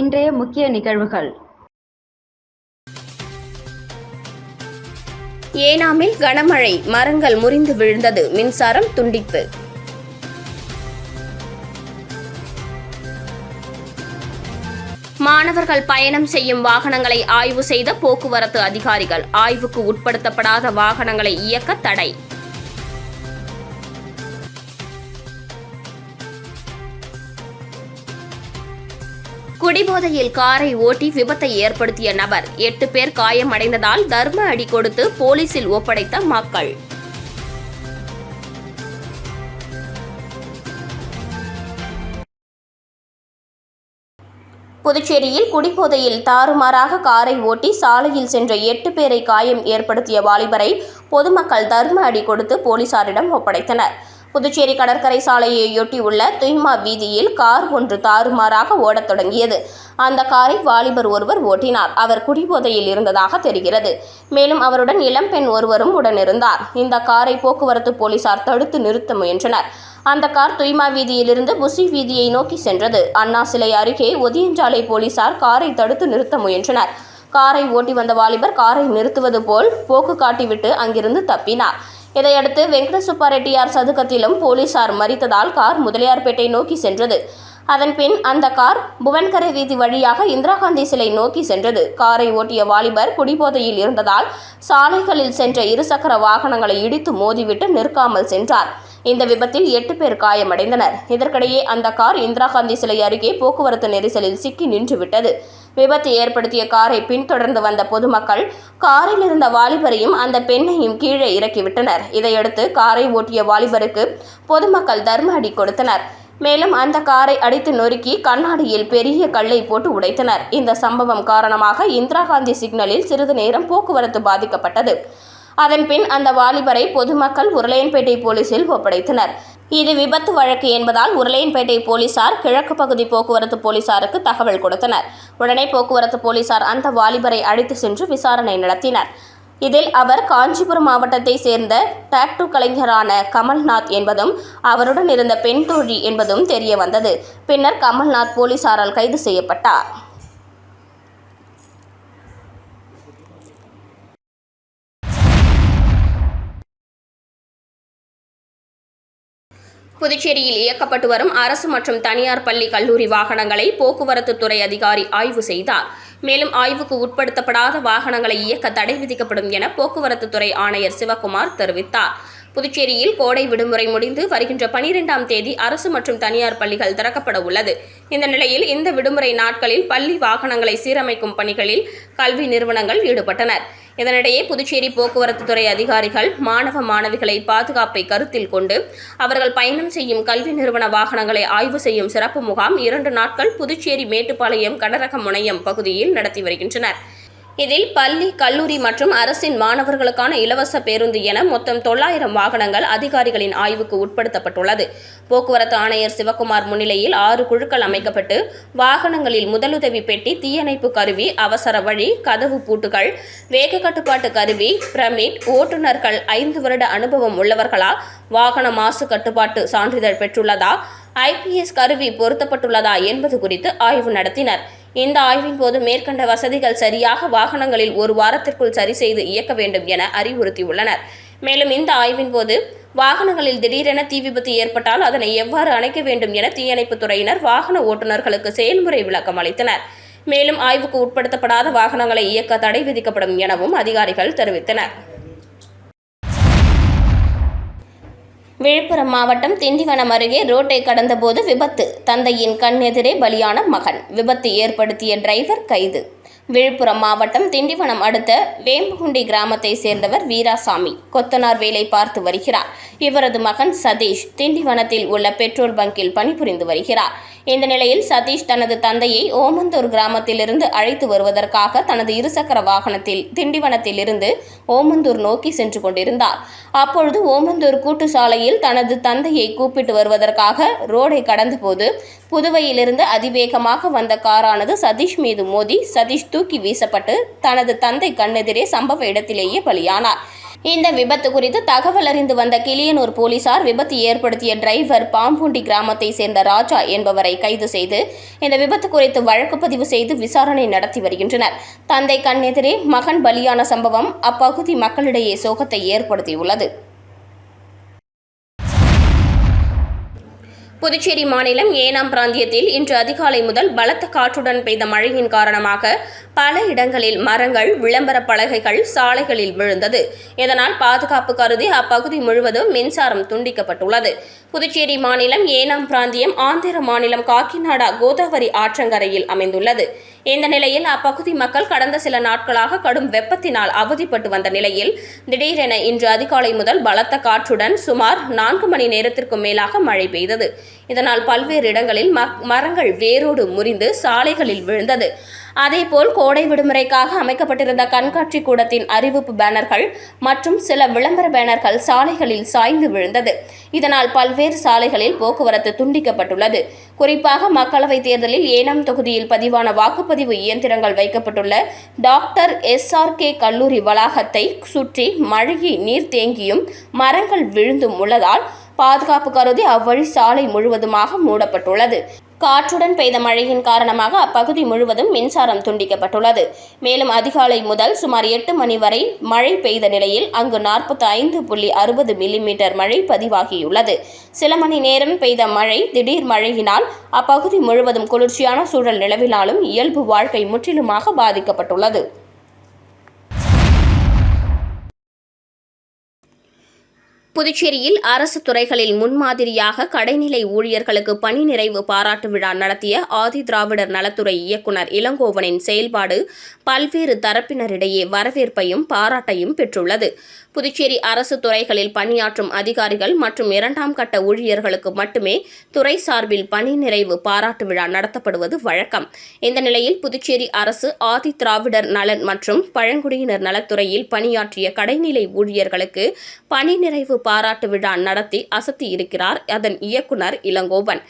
இன்றைய முக்கிய நிகழ்வுகள். ஏனாமில் கனமழை மரங்கள் முறிந்து விழுந்தது மின்சாரம் துண்டிப்பு. மாணவர்கள் பயணம் செய்யும் வாகனங்களை ஆய்வு செய்த போக்குவரத்து அதிகாரிகள் ஆய்வுக்கு உட்படுத்தப்படாத வாகனங்களை இயக்க தடை. குடிபோதையில் காரை ஓட்டி விபத்தை ஏற்படுத்திய நபர். எட்டு பேர் காயமடைந்ததால் தர்ம அடி கொடுத்து போலீசில் ஒப்படைத்த மக்கள். புதுச்சேரியில் குடிபோதையில் தாறுமாறாக காரை ஓட்டி சாலையில் சென்ற எட்டு பேரை காயம் ஏற்படுத்திய வாலிபரை பொதுமக்கள் தர்ம அடி கொடுத்து போலீசாரிடம் ஒப்படைத்தனர். புதுச்சேரி கடற்கரை சாலையையொட்டியுள்ள துய்மா வீதியில் கார் ஒன்று தாறுமாறாக ஓடத் தொடங்கியது. அந்த காரை வாலிபர் ஒருவர் ஓட்டினார். அவர் குடிபோதையில் இருந்ததாக தெரிகிறது. மேலும் அவருடன் இளம்பெண் ஒருவரும் உடனிருந்தார். இந்த காரை போக்குவரத்து போலீசார் தடுத்து நிறுத்த முயன்றனர். அந்த கார் துய்மா வீதியிலிருந்து புசி வீதியை நோக்கி சென்றது. அண்ணா சிலை அருகே ஒதியஞ்சாலை போலீசார் காரை தடுத்து நிறுத்த முயன்றனர். காரை ஓட்டி வந்த வாலிபர் காரை நிறுத்துவது போல் போக்கு காட்டிவிட்டு அங்கிருந்து தப்பினார். இதையடுத்து வெங்கடசுப்பா ரெட்டியார் சதுக்கத்திலும் போலீசார் மறித்ததால் கார் முதலியார்பேட்டை நோக்கி சென்றது. அதன் பின் அந்த கார் புவன்கரை வீதி வழியாக இந்திரா காந்தி சிலை நோக்கி சென்றது. காரை ஓட்டிய வாலிபர் குடிபோதையில் இருந்ததால் சாலைகளில் சென்ற இருசக்கர வாகனங்களை இடித்து மோதிவிட்டு நிற்காமல் சென்றார். இந்த விபத்தில் எட்டு பேர் காயமடைந்தனர். இதற்கிடையே அந்த கார் இந்திரா காந்தி சிலை அருகே போக்குவரத்து நெரிசலில் சிக்கி நின்றுவிட்டது. விபத்து ஏற்படுத்திய காரை பின்தொடர்ந்து வந்த பொதுமக்கள் காரில் இருந்த வாலிபரையும் அந்த பெண்ணையும் கீழே இறக்கிவிட்டனர். இதையடுத்து காரை ஓட்டிய வாலிபருக்கு பொதுமக்கள் தர்ம அடி கொடுத்தனர். மேலும் அந்த காரை அடித்து நொறுக்கி கண்ணாடியில் பெரிய கல்லை போட்டு உடைத்தனர். இந்த சம்பவம் காரணமாக இந்திரா காந்தி சிக்னலில் சிறிது நேரம் போக்குவரத்து பாதிக்கப்பட்டது. அதன்பின் அந்த வாலிபரை பொதுமக்கள் உருளையன்பேட்டை போலீசில் ஒப்படைத்தனர். இது விபத்து வழக்கு என்பதால் உருளையன்பேட்டை போலீசார் கிழக்கு பகுதி போக்குவரத்து போலீசாருக்கு தகவல் கொடுத்தனர். உடனே போக்குவரத்து போலீசார் அந்த வாலிபரை அழைத்து சென்று விசாரணை நடத்தினர். இதில் அவர் காஞ்சிபுரம் மாவட்டத்தை சேர்ந்த டாக்டூ கலைஞரான கமல்நாத் என்பதும் அவருடன் இருந்த பெண் தோழி என்பதும் தெரிய வந்தது பின்னர் கமல்நாத் போலீசாரால் கைது செய்யப்பட்டார். புதுச்சேரியில் இயக்கப்பட்டு வரும் அரசு மற்றும் தனியார் பள்ளி கல்லூரி வாகனங்களை போக்குவரத்து துறை அதிகாரி ஆய்வு செய்தார். மேலும் ஆய்வுக்கு உட்படுத்தப்படாத வாகனங்களை இயக்க தடை விதிக்கப்படும் என போக்குவரத்து துறை ஆணையர் சிவகுமார் தெரிவித்தார். புதுச்சேரியில் கோடை விடுமுறை முடிந்து வருகின்ற பனிரெண்டாம் தேதி அரசு மற்றும் தனியார் பள்ளிகள் திறக்கப்பட உள்ளது. இந்த நிலையில் இந்த விடுமுறை நாட்களில் பள்ளி வாகனங்களை சீரமைக்கும் பணிகளில் கல்வி நிறுவனங்கள் ஈடுபட்டனர். இதனிடையே புதுச்சேரி போக்குவரத்து துறை அதிகாரிகள் மாணவ மாணவிகளை பாதுகாப்பை கருத்தில் கொண்டு அவர்கள் பயணம் செய்யும் கல்வி நிறுவன வாகனங்களை ஆய்வு செய்யும் சிறப்பு முகாம் இரண்டு நாட்கள் புதுச்சேரி மேட்டுப்பாளையம் கனரக முனையம் பகுதியில் நடத்தி வருகின்றனர். இதில் பள்ளி கல்லூரி மற்றும் அரசின் மாணவர்களுக்கான இலவச பேருந்து என மொத்தம் தொள்ளாயிரம் வாகனங்கள் அதிகாரிகளின் ஆய்வுக்கு உட்படுத்தப்பட்டுள்ளது. போக்குவரத்து ஆணையர் சிவக்குமார் முன்னிலையில் ஆறு குழுக்கள் அமைக்கப்பட்டு வாகனங்களில் முதலுதவி பெட்டி தீயணைப்பு கருவி அவசர வழி கதவு பூட்டுகள் வேக கட்டுப்பாட்டு கருவி பிரமிட் ஓட்டுநர்கள் ஐந்து வருட அனுபவம் உள்ளவர்களா வாகன மாசு கட்டுப்பாட்டு சான்றிதழ் பெற்றுள்ளதா ஐபிஎஸ் கருவி பொருத்தப்பட்டுள்ளதா என்பது குறித்து ஆய்வு நடத்தினர். இந்த ஆய்வின் போது மேற்கண்ட வசதிகள் சரியாக வாகனங்களில் ஒரு வாரத்திற்குள் சரி செய்து இயக்க வேண்டும் என அறிவுறுத்தியுள்ளனர். மேலும் இந்த ஆய்வின் போது வாகனங்களில் திடீரென தீ விபத்து ஏற்பட்டால் அதனை எவ்வாறு அணைக்க வேண்டும் என தீயணைப்புத் துறையினர் வாகன ஓட்டுநர்களுக்கு செயல்முறை விளக்கம் அளித்தனர். மேலும் ஆய்வுக்கு உட்படுத்தப்படாத வாகனங்களை இயக்க தடை விதிக்கப்படும் எனவும் அதிகாரிகள் தெரிவித்தனர். விழுப்புரம் மாவட்டம் திண்டிவனம் அருகே ரோட்டை கடந்தபோது விபத்து. தந்தையின் கண் எதிரே பலியான மகன். விபத்து ஏற்படுத்திய டிரைவர் கைது. விழுப்புரம் மாவட்டம் திண்டிவனம் அடுத்த வேம்புகுண்டி கிராமத்தை சேர்ந்தவர் வீராசாமி. கொத்தனார் வேலை பார்த்து வருகிறார். இவரது மகன் சதீஷ் திண்டிவனத்தில் உள்ள பெட்ரோல் பங்கில் பணிபுரிந்து வருகிறார். இந்த நிலையில் சதீஷ் தனது தந்தையை ஓமந்தூர் கிராமத்திலிருந்து அழைத்து வருவதற்காக தனது இருசக்கர வாகனத்தில் திண்டிவனத்தில் இருந்து ஓமந்தூர் நோக்கி சென்று கொண்டிருந்தார். அப்பொழுது ஓமந்தூர் கூட்டு சாலையில் தனது தந்தையை கூப்பிட்டு வருவதற்காக ரோடை கடந்தபோது புதுவையிலிருந்து அதிவேகமாக வந்த காரானது சதீஷ் மீது மோதி சதீஷ் தூக்கி வீசப்பட்டு தனது தந்தை கண்ணெதிரே சம்பவ இடத்திலேயே பலியானார். இந்த விபத்து குறித்து தகவல் அறிந்து வந்த கிளியனூர் போலீசார் விபத்து ஏற்படுத்திய டிரைவர் பாம்புண்டி கிராமத்தை சேர்ந்த ராஜா என்பவரை கைது செய்து இந்த விபத்து குறித்து வழக்கு பதிவு செய்து விசாரணை நடத்தி வருகின்றனர். தந்தை கண்ணெதிரே மகன் பலியான சம்பவம் அப்பகுதி மக்களிடையே சோகத்தை ஏற்படுத்தியுள்ளது. புதுச்சேரி மாநிலம் ஏனாம் பிராந்தியத்தில் இன்று அதிகாலை முதல் பலத்த காற்றுடன் பெய்த மழையின் காரணமாக பல இடங்களில் மரங்கள் விளம்பர பலகைகள் சாலைகளில் விழுந்தது. இதனால் பாதுகாப்பு கருதி அப்பகுதி முழுவதும் மின்சாரம் துண்டிக்கப்பட்டுள்ளது. புதுச்சேரி மாநிலம் ஏனாம் பிராந்தியம் ஆந்திர மாநிலம் காக்கிநாடா கோதாவரி ஆற்றங்கரையில் அமைந்துள்ளது. இந்த நிலையில் அப்பகுதி மக்கள் கடந்த சில நாட்களாக கடும் வெப்பத்தினால் அவதிப்பட்டு வந்த நிலையில் திடீரென இன்று அதிகாலை முதல் பலத்த காற்றுடன் சுமார் நான்கு மணி நேரத்திற்கும் மேலாக மழை பெய்தது. இதனால் பல்வேறு இடங்களில் மரங்கள் வேரோடு முறிந்து சாலைகளில் விழுந்தது. அதேபோல் கோடை விடுமுறைக்காக அமைக்கப்பட்டிருந்த கண்காட்சி கூடத்தின் அறிவிப்பு பேனர்கள் மற்றும் சில விளம்பர பேனர்கள் சாலைகளில் சாய்ந்து விழுந்தது. இதனால் பல்வேறு சாலைகளில் போக்குவரத்து துண்டிக்கப்பட்டுள்ளது. குறிப்பாக மக்களவைத் தேர்தலில் ஏனாம் தொகுதியில் பதிவான வாக்குப்பதிவு இயந்திரங்கள் வைக்கப்பட்டுள்ள டாக்டர் எஸ்ஆர்கே கல்லூரி வளாகத்தை சுற்றி மழையை நீர் தேங்கியும் மரங்கள் விழுந்தும் உள்ளதால் பாதுகாப்பு கருதி அவ்வழி சாலை முழுவதுமாக மூடப்பட்டுள்ளது. காற்றுடன் பெய்த மழையின் காரணமாக அப்பகுதி முழுவதும் மின்சாரம் துண்டிக்கப்பட்டுள்ளது. மேலும் அதிகாலை முதல் சுமார் எட்டு மணி வரை மழை பெய்த நிலையில் அங்கு நாற்பத்தி ஐந்து புள்ளி அறுபது மில்லிமீட்டர் மழை பதிவாகியுள்ளது. சில மணி நேரம் பெய்த மழை திடீர் மழையினால் அப்பகுதி முழுவதும் குளிர்ச்சியான சூழல் நிலவினாலும் இயல்பு வாழ்க்கை முற்றிலுமாக பாதிக்கப்பட்டுள்ளது. புதுச்சேரியில் அரசு துறைகளில் முன்மாதிரியாக கடைநிலை ஊழியர்களுக்கு பணி நிறைவு பாராட்டு விழா நடத்திய ஆதி திராவிடர் நலத்துறை இயக்குனர் இளங்கோவனின் செயல்பாடு பல்வேறு தரப்பினரிடையே வரவேற்பையும் பாராட்டையும் பெற்றுள்ளது. புதுச்சேரி அரசு துறைகளில் பணியாற்றும் அதிகாரிகள் மற்றும் இரண்டாம் கட்ட ஊழியர்களுக்கு மட்டுமே துறை சார்பில் பணி நிறைவு பாராட்டு விழா நடத்தப்படுவது வழக்கம். இந்த நிலையில் புதுச்சேரி அரசு ஆதி திராவிடர் நலன் மற்றும் பழங்குடியினர் நலத்துறையில் பணியாற்றிய கடைநிலை ஊழியர்களுக்கு பணி நிறைவு பாராட்டு விழா நடத்தி அசத்தி இருக்கிறார் அதன் இயக்குனர் இளங்கோவன்.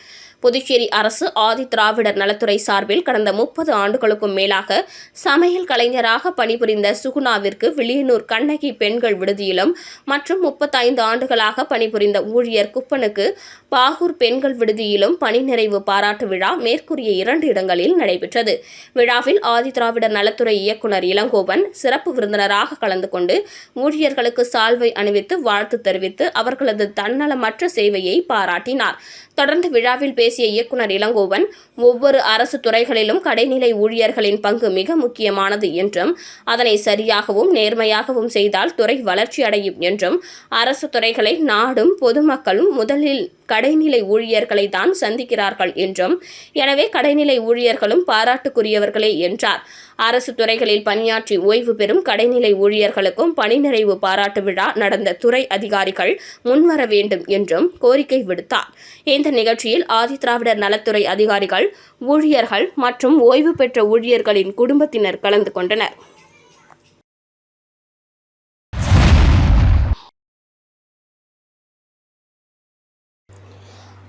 புதுச்சேரி அரசு ஆதி திராவிடர் நலத்துறை சார்பில் கடந்த முப்பது ஆண்டுகளுக்கும் மேலாக சமையல் கலைஞராக பணிபுரிந்த சுகுணாவிற்கு வில்லியனூர் கண்ணகி பெண்கள் விடுதியிலும் மற்றும் முப்பத்தைந்து ஆண்டுகளாக பணிபுரிந்த ஊழியர் குப்பனுக்கு பாகூர் பெண்கள் விடுதியிலும் பணி நிறைவு பாராட்டு விழா மேற்கூறிய இரண்டு இடங்களில் நடைபெற்றது. விழாவில் ஆதி திராவிடர் நலத்துறை இயக்குனர் இளங்கோவன் சிறப்பு விருந்தினராக கலந்து கொண்டு ஊழியர்களுக்கு சால்வை அணிவித்து வாழ்த்து தெரிவித்து அவர்களது தன்னலமற்ற சேவையை பாராட்டினார். தொடர்ந்து விழாவில் பேசிய இயக்குனர் இளங்கோவன் ஒவ்வொரு அரசு துறைகளிலும் கடைநிலை ஊழியர்களின் பங்கு மிக முக்கியமானது என்றும் அதனை சரியாகவும் நேர்மையாகவும் செய்தால் துறை வளர்ச்சி அடையும் என்றும் அரசு துறைகளை நாடும் பொதுமக்களும் முதலில் கடைநிலை ஊழியர்களை தான் சந்திக்கிறார்கள் என்றும் எனவே கடைநிலை ஊழியர்களும் பாராட்டுக்குரியவர்களே என்றார். அரசு துறைகளில் பணியாற்றி ஓய்வு பெறும் கடைநிலை ஊழியர்களுக்கும் பணி நிறைவு பாராட்டு விழா நடந்த துறை அதிகாரிகள் முன்வர வேண்டும் என்றும் கோரிக்கை விடுத்தார். இந்த நிகழ்ச்சியில் ஆதிதிராவிடர் நலத்துறை அதிகாரிகள் ஊழியர்கள் மற்றும் ஓய்வு பெற்ற ஊழியர்களின் குடும்பத்தினர் கலந்து கொண்டனர்.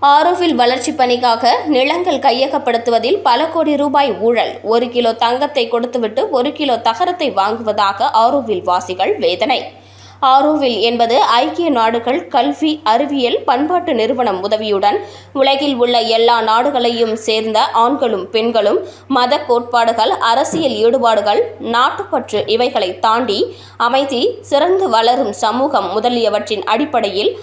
ஆரோவில் வளர்ச்சிப் பணிக்காக நிலங்கள் கையகப்படுத்துவதில் பல கோடி ரூபாய் ஊழல். ஒரு கிலோ தங்கத்தை கொடுத்துவிட்டு ஒரு கிலோ தகரத்தை வாங்குவதாக ஆரோவில் வாசிகள் வேதனை. ஆரோவில் என்பது ஐக்கிய நாடுகள் கல்வி அறிவியல் பண்பாட்டு நிறுவனம் உதவியுடன் உலகில் உள்ள எல்லா நாடுகளையும் சேர்ந்த ஆண்களும் பெண்களும் மத கோட்பாடுகள் அரசியல் ஈடுபாடுகள் நாட்டுப்பற்று இவைகளை தாண்டி அமைதி சிறந்து வளரும் சமூகம் முதலியவற்றின் அடிப்படையில்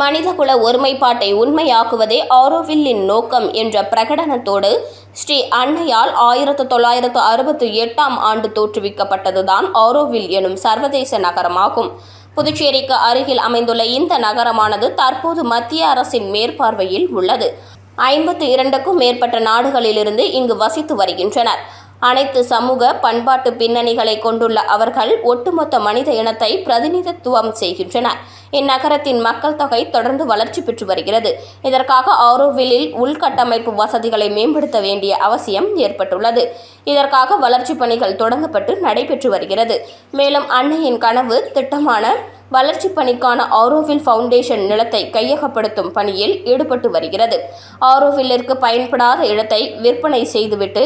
மனிதகுல ஒருமைப்பாட்டை உண்மையாக்குவதே ஆரோவில்லின் நோக்கம் என்ற பிரகடனத்தோடு ஸ்ரீ அன்னையால் ஆயிரத்து தொள்ளாயிரத்து அறுபத்தி எட்டாம் ஆண்டு தோற்றுவிக்கப்பட்டதுதான் ஆரோவில் எனும் சர்வதேச நகரமாகும். புதுச்சேரிக்கு அருகில் அமைந்துள்ள இந்த நகரமானது தற்போது மத்திய அரசின் மேற்பார்வையில் உள்ளது. ஐம்பத்து இரண்டுக்கும் மேற்பட்ட நாடுகளிலிருந்து இங்கு வசித்து வருகின்றனர். அனைத்து சமூக பண்பாட்டு பின்னணிகளை கொண்டுள்ள அவர்கள் ஒட்டுமொத்த மனித இனத்தை பிரதிநிதித்துவம் செய்கின்றனர். இந்நகரத்தின் மக்கள் தொகை தொடர்ந்து வளர்ச்சி பெற்று வருகிறது. இதற்காக ஆரோவிலில் உள்கட்டமைப்பு வசதிகளை மேம்படுத்த வேண்டிய அவசியம் ஏற்பட்டுள்ளது. இதற்காக வளர்ச்சிப் பணிகள் தொடங்கப்பட்டு நடைபெற்று வருகிறது. மேலும் அன்னையின் கனவு திட்டமான வளர்ச்சிப் பணிக்கான ஆரோவில் ஃபவுண்டேஷன் நிலத்தை கையகப்படுத்தும் பணியில் ஈடுபட்டு வருகிறது. ஆரோவில்லிற்கு பயன்படாத இடத்தை விற்பனை செய்துவிட்டு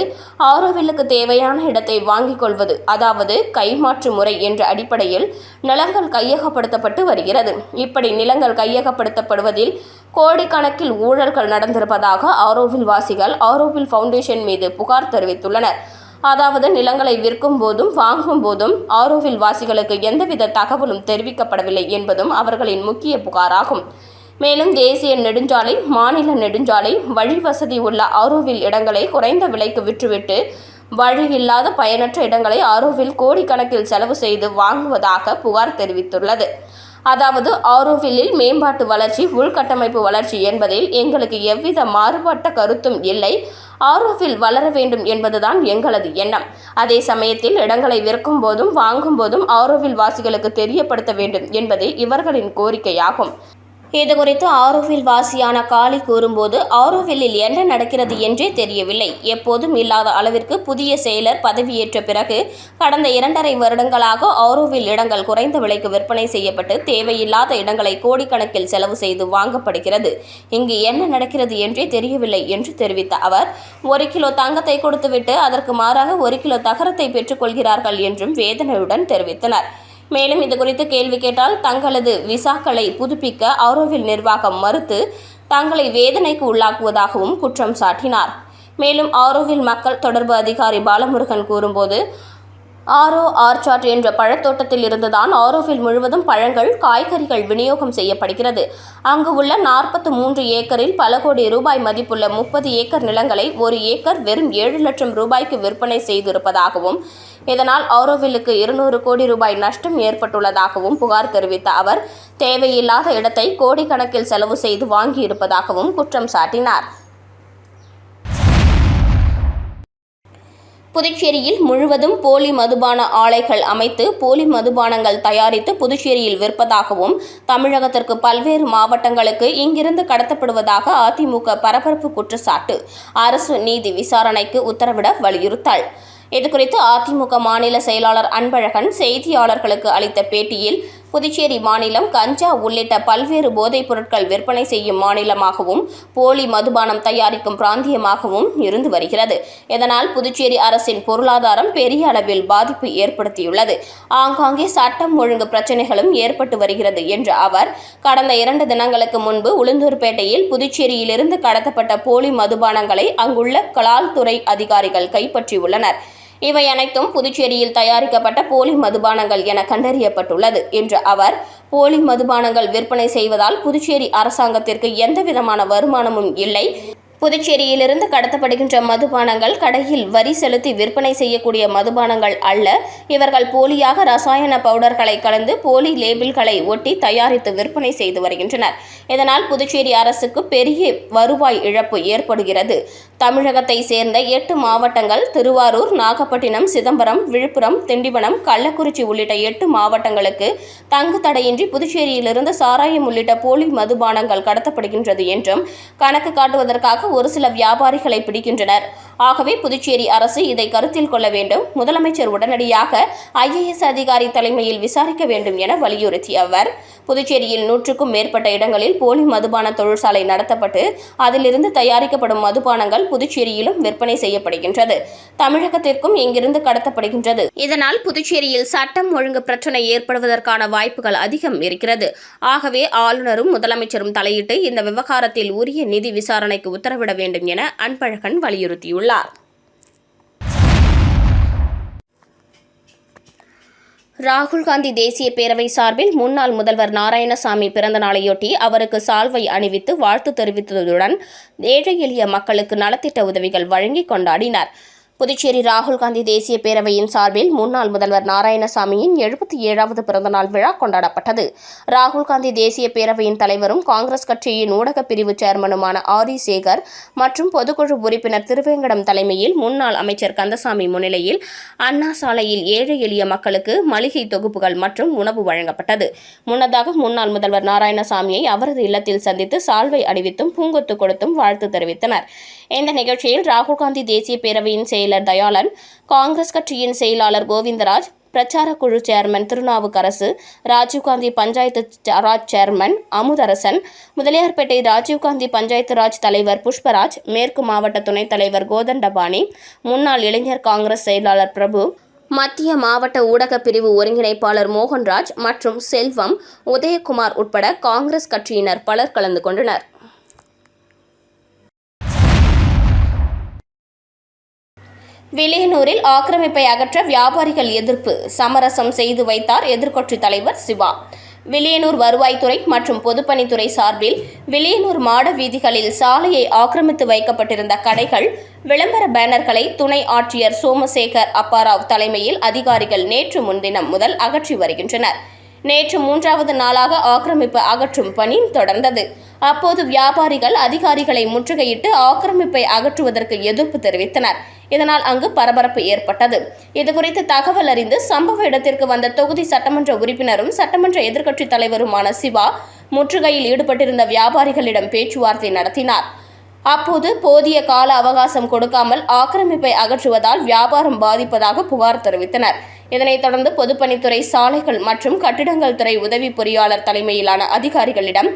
ஆரோவில்லுக்கு தேவையான இடத்தை வாங்கிக் கொள்வது அதாவது கைமாற்று முறை என்ற அடிப்படையில் நிலங்கள் கையகப்படுத்தப்பட்டு வருகிறது. இப்படி நிலங்கள் கையகப்படுத்தப்படுவதில் கோடிக்கணக்கில் ஊழல்கள் நடந்திருப்பதாக ஆரோவில் வாசிகள் ஆரோவில் ஃபவுண்டேஷன் மீது புகார் தெரிவித்துள்ளனர். அதாவது நிலங்களை விற்கும் போதும் வாங்கும் போதும் ஆரோவில் வாசிகளுக்கு எந்தவித தகவலும் தெரிவிக்கப்படவில்லை என்பதும் அவர்களின் முக்கிய புகாராகும். மேலும் தேசிய நெடுஞ்சாலை மாநில நெடுஞ்சாலை வழி வசதி உள்ள ஆரோவில் இடங்களை குறைந்த விலைக்கு விற்றுவிட்டு வழி இல்லாத பயனற்ற இடங்களை ஆரோவில் கோடிக்கணக்கில் செலவு செய்து வாங்குவதாக புகார் தெரிவித்துள்ளது. அதாவது ஆரோவில்லில் மேம்பாட்டு வளர்ச்சி உள்கட்டமைப்பு வளர்ச்சி என்பதில் எங்களுக்கு எவ்வித மாறுபட்ட கருத்தும் இல்லை. ஆரோவில் வளர வேண்டும் என்பதுதான் எங்களது எண்ணம். அதே சமயத்தில் இடங்களை விற்கும் போதும் வாங்கும் போதும் ஆரோவில் வாசிகளுக்கு தெரியப்படுத்த வேண்டும் என்பதே இவர்களின் கோரிக்கையாகும். இதுகுறித்து ஆரோவில் வாசியான காளி கூறும்போது ஆரோவில்லில் என்ன நடக்கிறது என்றே தெரியவில்லை. எப்போதும் இல்லாத அளவிற்கு புதிய செயலர் பதவியேற்ற பிறகு கடந்த இரண்டரை வருடங்களாக ஆரோவில் இடங்கள் குறைந்த விலைக்கு விற்பனை செய்யப்பட்டு தேவையில்லாத இடங்களை கோடிக்கணக்கில் செலவு செய்து வாங்கப்படுகிறது. இங்கு என்ன நடக்கிறது என்றே தெரியவில்லை என்று தெரிவித்த அவர் ஒரு கிலோ தங்கத்தை கொடுத்துவிட்டு அதற்கு மாறாக ஒரு கிலோ தகரத்தை பெற்றுக்கொள்கிறார்கள் என்றும் வேதனையுடன் தெரிவித்தனர். மேலும் இது குறித்து கேள்வி கேட்டால் தங்களது விசாக்களை புதுப்பிக்க ஆரோவில் நிர்வாகம் மறுத்து தங்களை வேதனைக்கு உள்ளாக்குவதாகவும் குற்றம் சாட்டினார். மேலும் ஆரோவில் மக்கள் தொடர்பு அதிகாரி பாலமுருகன் கூறும்போது ஆரோ ஆர்ச்சார்ட் என்ற பழத்தோட்டத்தில் இருந்துதான் ஆரோவில் முழுவதும் பழங்கள் காய்கறிகள் விநியோகம் செய்யப்படுகிறது. அங்கு உள்ள நாற்பத்து மூன்று ஏக்கரில் பல கோடி ரூபாய் மதிப்புள்ள முப்பது ஏக்கர் நிலங்களை ஒரு ஏக்கர் வெறும் ஏழு லட்சம் ரூபாய்க்கு விற்பனை செய்திருப்பதாகவும் இதனால் ஆரோவிலுக்கு இருநூறு கோடி ரூபாய் நஷ்டம் ஏற்பட்டுள்ளதாகவும் புகார் தெரிவித்த அவர் தேவையில்லாத இடத்தை கோடிக்கணக்கில் செலவு செய்து வாங்கியிருப்பதாகவும் குற்றம் சாட்டினார். புதுச்சேரியில் முழுவதும் போலி மதுபான ஆலைகள் அமைத்து போலி மதுபானங்கள் தயாரித்து புதுச்சேரியில் விற்பதாகவும் தமிழகத்திற்கு பல்வேறு மாவட்டங்களுக்கு இங்கிருந்து கடத்தப்படுவதாக அதிமுக பரபரப்பு குற்றச்சாட்டு. அரசு நீதி விசாரணைக்கு உத்தரவிட வலியுறுத்தல். இதுகுறித்து அதிமுக மாநில செயலாளர் அன்பழகன் செய்தியாளர்களுக்கு அளித்த பேட்டியில் புதுச்சேரி மாநிலம் கஞ்சா உள்ளிட்ட பல்வேறு போதைப் பொருட்கள் விற்பனை செய்யும் மாநிலமாகவும் போலி மதுபானம் தயாரிக்கும் பிராந்தியமாகவும் இருந்து வருகிறது. இதனால் புதுச்சேரி அரசின் பொருளாதாரம் பெரிய அளவில் பாதிப்பு ஏற்படுத்தியுள்ளது. ஆங்காங்கே சட்டம் ஒழுங்கு பிரச்சினைகளும் ஏற்பட்டு வருகிறது என்ற அவர் கடந்த இரண்டு தினங்களுக்கு முன்பு உளுந்தூர்பேட்டையில் புதுச்சேரியிலிருந்து கடத்தப்பட்ட போலி மதுபானங்களை அங்குள்ள கலால்துறை அதிகாரிகள் கைப்பற்றியுள்ளனர். இவை அனைத்தும் புதுச்சேரியில் தயாரிக்கப்பட்ட போலி மதுபானங்கள் என கண்டறியப்பட்டுள்ளது என்ற அவர் போலி மதுபானங்கள் விற்பனை செய்வதால் புதுச்சேரி அரசாங்கத்திற்கு எந்தவிதமான வருமானமும் இல்லை. புதுச்சேரியிலிருந்து கடத்தப்படுகின்ற மதுபானங்கள் கடையில் வரி செலுத்தி விற்பனை செய்யக்கூடிய மதுபானங்கள் அல்ல. இவர்கள் போலியாக ரசாயன பவுடர்களை கலந்து போலி லேபிள்களை ஒட்டி தயாரித்து விற்பனை செய்து வருகின்றனர். இதனால் புதுச்சேரி அரசுக்கு பெரிய வருவாய் இழப்பு ஏற்படுகிறது. தமிழகத்தை சேர்ந்த எட்டு மாவட்டங்கள் திருவாரூர் நாகப்பட்டினம் சிதம்பரம் விழுப்புரம் திண்டிவனம் கள்ளக்குறிச்சி உள்ளிட்ட எட்டு மாவட்டங்களுக்கு தங்கு தடையின்றி புதுச்சேரியிலிருந்து சாராயம் உள்ளிட்ட போலி மதுபானங்கள் கடத்தப்படுகின்றது என்றும் கணக்கு காட்டுவதற்காக ஒரு சில வியாபாரிகளை பிடிக்கின்றனர். ஆகவே புதுச்சேரி அரசு இதை கருத்தில் கொள்ள வேண்டும். முதலமைச்சர் உடனடியாக ஐஏஎஸ் அதிகாரி தலைமையில் விசாரிக்க வேண்டும் என வலியுறுத்திய அவர். புதுச்சேரியில் நூற்றுக்கும் மேற்பட்ட இடங்களில் போலி மதுபான தொழிற்சாலை நடத்தப்பட்டு அதிலிருந்து தயாரிக்கப்படும் மதுபானங்கள் புதுச்சேரியிலும் விற்பனை செய்யப்படுகின்றது. தமிழகத்திற்கும் இங்கிருந்து கடத்தப்படுகின்றது. இதனால் புதுச்சேரியில் சட்டம் ஒழுங்கு பிரச்சனை ஏற்படுவதற்கான வாய்ப்புகள் அதிகம் இருக்கிறது. ஆகவே ஆளுநரும் முதலமைச்சரும் தலையிட்டு இந்த விவகாரத்தில் உரிய நிதி விசாரணைக்கு உத்தரவிட வேண்டும் என அன்பழகன் வலியுறுத்தியுள்ளார். ராகுல் காந்தி தேசிய பேரவை சார்பில் முன்னாள் முதல்வர் நாராயணசாமி பிறந்த நாளையொட்டி அவருக்கு சால்வை அணிவித்து வாழ்த்து தெரிவித்ததுடன் ஏழை எளிய மக்களுக்கு நலத்திட்ட உதவிகள் வழங்கி கொண்டாடினார். புதுச்சேரி ராகுல்காந்தி தேசிய பேரவையின் சார்பில் முன்னாள் முதல்வர் நாராயணசாமியின் எழுபத்தி ஏழாவது பிறந்தநாள் விழா கொண்டாடப்பட்டது. ராகுல் காந்தி தேசிய பேரவையின் தலைவரும் காங்கிரஸ் கட்சியின் ஊடகப் பிரிவு சேர்மனுமான ஆதி சேகர் மற்றும் பொதுக்குழு உறுப்பினர் திருவேங்கடம் தலைமையில் முன்னாள் அமைச்சர் கந்தசாமி முன்னிலையில் அண்ணா சாலையில் ஏழை எளிய மக்களுக்கு மளிகை தொகுப்புகள் மற்றும் உணவு வழங்கப்பட்டது. முன்னதாக முன்னாள் முதல்வர் நாராயணசாமியை அவரது இல்லத்தில் சந்தித்து சால்வை அணிவித்தும் பூங்கொத்து கொடுத்தும் வாழ்த்து தெரிவித்தனர். இந்த நிகழ்ச்சியில் ராகுல்காந்தி தேசிய பேரவையின் செயலர் தயாளன் காங்கிரஸ் கட்சியின் செயலாளர் கோவிந்தராஜ் பிரச்சார குழு சேர்மன் திருநாவுக்கரசு ராஜீவ்காந்தி பஞ்சாயத்து ச- ராஜ் சேர்மன் அமுதரசன் முதலியார்பேட்டை ராஜீவ்காந்தி பஞ்சாயத்து ராஜ் தலைவர் புஷ்பராஜ் மேற்கு மாவட்ட துணைத் தலைவர் கோதண்டபாணி முன்னாள் இளைஞர் காங்கிரஸ் செயலாளர் பிரபு மத்திய மாவட்ட ஊடகப் பிரிவு ஒருங்கிணைப்பாளர் மோகன்ராஜ் மற்றும் செல்வம் உதயகுமார் உட்பட காங்கிரஸ் கட்சியினர் பலர் கலந்து கொண்டனர். விலியனூரில் ஆக்கிரமிப்பை அகற்ற வியாபாரிகள் எதிர்ப்பு. சமரசம் செய்து வைத்தார் எதிர்க்கட்சித் தலைவர் சிவா. விலியனூர் வருவாய்த்துறை மற்றும் பொதுப்பணித்துறை சார்பில் வில்லியனூர் மாட வீதிகளில் சாலையை ஆக்கிரமித்து வைக்கப்பட்டிருந்த கடைகள் விளம்பர பேனர்களை துணை ஆட்சியர் சோமசேகர் அப்பாராவ் தலைமையில் அதிகாரிகள் நேற்று முன்தினம் முதல் அகற்றி வருகின்றனர். நேற்று மூன்றாவது நாளாக ஆக்கிரமிப்பு அகற்றும் பணி தொடர்ந்தது. அப்போது வியாபாரிகள் அதிகாரிகளை முற்றுகையிட்டு ஆக்கிரமிப்பை அகற்றுவதற்கு எதிர்ப்பு தெரிவித்தனர். இதனால் அங்கு பரபரப்பு ஏற்பட்டது. இதுகுறித்து தகவல் அறிந்து சம்பவ இடத்திற்கு வந்த தொகுதி சட்டமன்ற உறுப்பினரும் சட்டமன்ற எதிர்க்கட்சித் தலைவருமான சிவா முற்றுகையில் ஈடுபட்டிருந்த வியாபாரிகளிடம் பேச்சுவார்த்தை நடத்தினார். அப்போது போதிய கால அவகாசம் கொடுக்காமல் ஆக்கிரமிப்பை அகற்றுவதால் வியாபாரம் பாதிப்பதாக புகார் தெரிவித்தனர். இதனைத் தொடர்ந்து பொதுப்பணித்துறை சாலைகள் மற்றும் கட்டிடங்கள் துறை உதவி பொறியாளர் தலைமையிலான அதிகாரிகளிடம்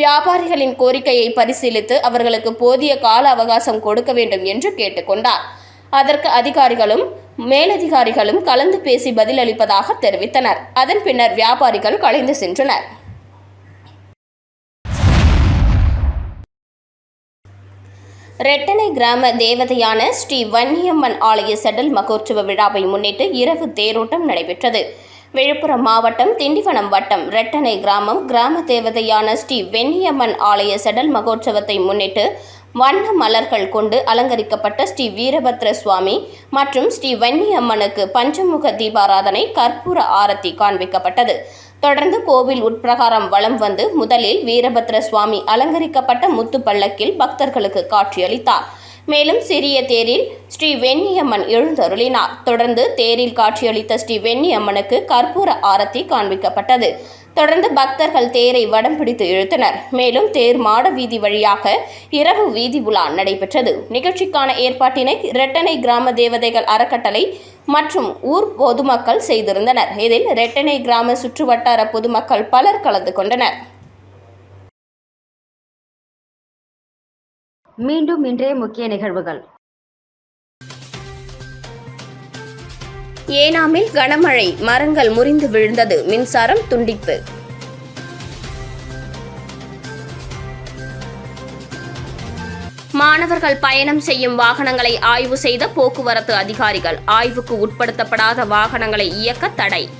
வியாபாரிகளின் கோரிக்கையை பரிசீலித்து அவர்களுக்கு போதிய கால அவகாசம் கொடுக்க வேண்டும் என்று கேட்டுக்கொண்டார் அதற்கு அதிகாரிகளும் மேலதிகாரிகளும் கலந்து பேசி பதிலளிப்பதாக தெரிவித்தனர். அதன் பின்னர் வியாபாரிகள் கலைந்து சென்றனர். ரெட்டனை கிராம தேவதையான ஸ்ரீ வன்னியம்மன் ஆலய செடல் மகோற்சவ விழாவை முன்னிட்டு இரவு தேரோட்டம் நடைபெற்றது. விழுப்புரம் மாவட்டம் திண்டிவனம் வட்டம் ரெட்டனை கிராமம் கிராம தேவதையான ஸ்ரீ வெண்ணியம்மன் ஆலய செடல் மகோற்சவத்தை முன்னிட்டு வண்ண மலர்கள் கொண்டு அலங்கரிக்கப்பட்ட ஸ்ரீ வீரபத்ர சுவாமி மற்றும் ஸ்ரீ வன்னியம்மனுக்கு பஞ்சமுக தீபாராதனை கற்பூர ஆரத்தி காண்பிக்கப்பட்டது. தொடர்ந்து கோவில் உட்பிரகாரம் வலம் வந்து முதலில் வீரபத்ர சுவாமி அலங்கரிக்கப்பட்ட முத்து பல்லக்கில் பக்தர்களுக்கு காட்சியளித்தார். மேலும் சிறிய தேரில் ஸ்ரீ வெண்ணியம்மன் எழுந்தருளினார். தொடர்ந்து தேரில் காட்சியளித்த ஸ்ரீ வெண்ணியம்மனுக்கு கற்பூர ஆரத்தி காண்பிக்கப்பட்டது. தொடர்ந்து பக்தர்கள் தேரை வடம் பிடித்து இழுத்தனர். மேலும் தேர் மாட வீதி வழியாக இரவு வீதி உலா நடைபெற்றது. நிகழ்ச்சிக்கான ஏற்பாட்டினை ரெட்டனை கிராம தேவதைகள் அறக்கட்டளை மற்றும் ஊர் பொதுமக்கள் செய்திருந்தனர். இதில் ரெட்டனை கிராம சுற்றுவட்டார பொதுமக்கள் பலர் கலந்து கொண்டனர். மீண்டும் இன்றைய முக்கிய நிகழ்வுகள். ஏனாமில் கனமழை மரங்கள் முறிந்து விழுந்தது மின்சாரம் துண்டிப்பு. மாணவர்கள் பயணம் செய்யும் வாகனங்களை ஆய்வு செய்த போக்குவரத்து அதிகாரிகள் ஆய்வுக்கு உட்படுத்தப்படாத வாகனங்களை இயக்க தடை.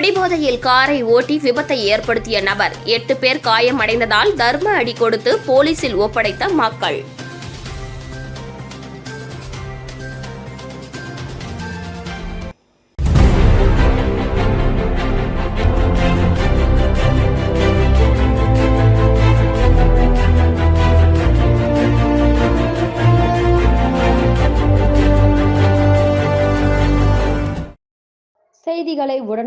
குடிபோதையில் காரை ஓட்டி விபத்தை ஏற்படுத்திய நபர். எட்டு பேர் காயமடைந்ததால் தர்ம அடி கொடுத்து போலீசில் ஒப்படைத்த மக்கள்.